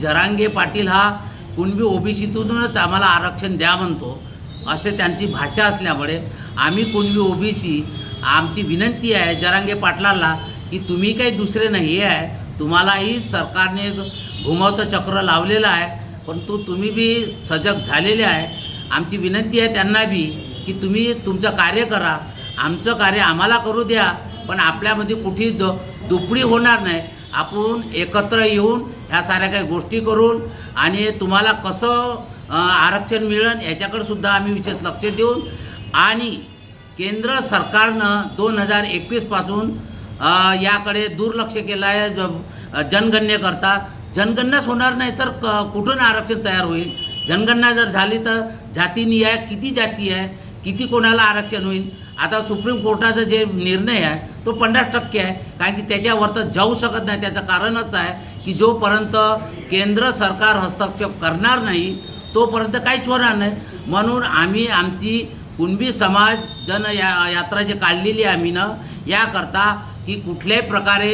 जरांगे पाटील हा कुणबी ओबीसीतूनच आम्हाला आरक्षण द्या म्हणतो असे त्यांची भाषा असल्यामुळे आम्ही कुणबी ओबीसी आमची विनंती आहे जरांगे पाटलाला की तुम्ही काही दुसरे नाही आहे तुम्हालाही सरकारने घुमवतं चक्र लावलेलं आहे परंतु तुम्ही बी सजग झालेले आहे. आमची विनंती आहे त्यांना बी की तुम्ही तुमचं कार्य करा आमचं कार्य आम्हाला करू द्या पण आपल्यामध्ये कुठेही द दुपडी होणार नाही. आपण एकत्र येऊन ह्या साऱ्या काही गोष्टी करून आणि तुम्हाला कसं आरक्षण मिळेल याच्याकडे सुद्धा आम्ही विशेष लक्ष देऊन आणि केंद्र सरकारनं दोन हजार एकवीसपासून याकडे दुर्लक्ष केलं आहे ज- जनगणनेकरता जनगणनाच होणार नाही तर क कुठून आरक्षण तयार होईल? जनगणना जर झाली तर जातीनिहाय किती जाती आहे? किती कोणाला आरक्षण होईल? आता सुप्रीम कोर्टाचा जे निर्णय आहे तो पन्नास टक्के आहे. कारण की त्याच्यावर तर जाऊ शकत नाही. त्याचं कारणच आहे की जोपर्यंत केंद्र सरकार हस्तक्षेप करणार नाही तोपर्यंत काहीच होणार नाही. म्हणून आम्ही आमची कुणबी समाज जन या यात्रा जी काढलेली आहे आम्ही ना याकरता की कुठल्याही प्रकारे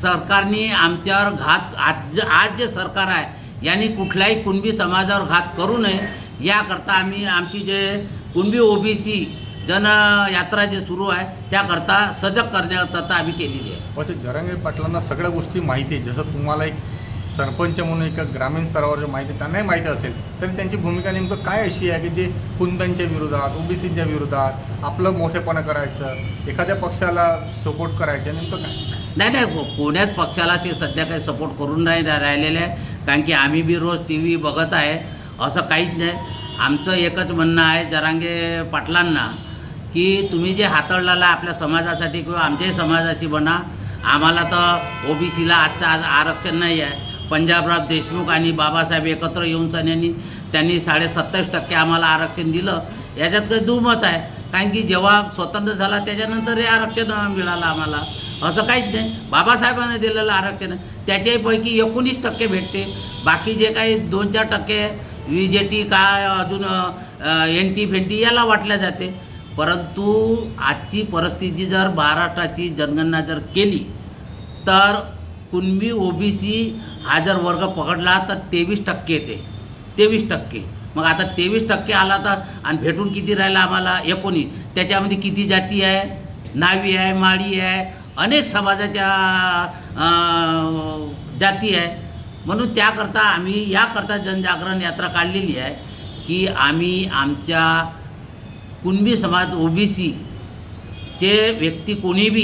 सरकारने आमच्यावर घात आज आज जे सरकार आहे यांनी कुठल्याही कुणबी समाजावर घात करू नये. याकरता आम्ही आमची जे कुणबी ओबीसी जन यात्रा जे सुरू आहे. त्याकरता सजग करण्याकरता आम्ही केलेली आहे. अच्छा जरांगे पाटलांना सगळ्या गोष्टी माहिती आहे. जसं तुम्हाला एक सरपंच म्हणून एका ग्रामीण स्तरावर जे माहिती आहे, त्यांनाही माहिती असेल. तरी त्यांची भूमिका नेमकं काय अशी आहे की जे कुंदांच्या विरोधात ओबीसीच्या विरोधात आपलं मोठेपणा करायचं एखाद्या पक्षाला सपोर्ट करायचं नेमकं काय? नाही नाही कोण्याच पक्षाला ते सध्या काही सपोर्ट करून नाही राहिलेले आहे. कारण की आम्ही बी रोज टी व्ही बघत आहे. असं काहीच नाही. आमचं एकच म्हणणं आहे जरांगे पाटलांना की तुम्ही जे हाताळला आपल्या समाजासाठी किंवा आमच्याही समाजाची बना आम्हाला तर ओबीसीला आजचं आज आरक्षण नाही आहे. पंजाबराव देशमुख आणि बाबासाहेब एकत्र येऊन सन्यांनी त्यांनी साडेसत्तावीस टक्के आम्हाला आरक्षण दिलं. याच्यात काही दुमत आहे. कारण की जेव्हा स्वतंत्र झाला त्याच्यानंतर हे आरक्षण मिळालं आम्हाला. असं काहीच नाही. बाबासाहेबांनी दिलेलं आरक्षण. त्याच्यापैकी एकोणीस टक्के भेटते. बाकी जे काही दोन चार टक्के व्ही जे टी काय अजून एन टी फेंटी याला वाटल्या जाते. परंतु आजची परिस्थिती जर महाराष्ट्राची जनगणना जर केली तर कुणबी ओबीसी हा जर वर्ग पकडला तर तेवीस टक्के येते. तेवीस टक्के. मग आता तेवीस टक्के आला तर आणि भेटून किती राहिला आम्हाला? एकोणीस. त्याच्यामध्ये किती जाती आहे? नावी आहे माळी आहे अनेक समाजाच्या जाती आहे. म्हणून त्याकरता आम्ही याकरता जनजागरण यात्रा काढलेली आहे की आम्ही आमच्या कुणबी समाज ओबीसी चे व्यक्ती कोणी बी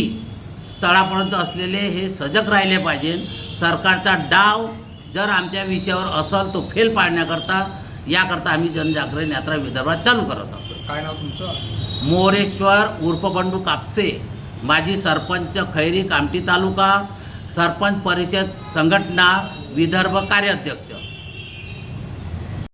स्थळापर्यंत असलेले हे सजग राहिले पाहिजे. सरकारचा डाव जर आमच्या विषयावर असेल तो फेल पाडण्याकरता याकरता आम्ही जनजागरण यात्रा विदर्भात चालू करत आहोत. काय नाव तुमचं? मोरेश्वर उर्फ बंडू कापसे माजी सरपंच खैरी कामठी तालुका सरपंच परिषद संघटना विदर्भ कार्याध्यक्ष.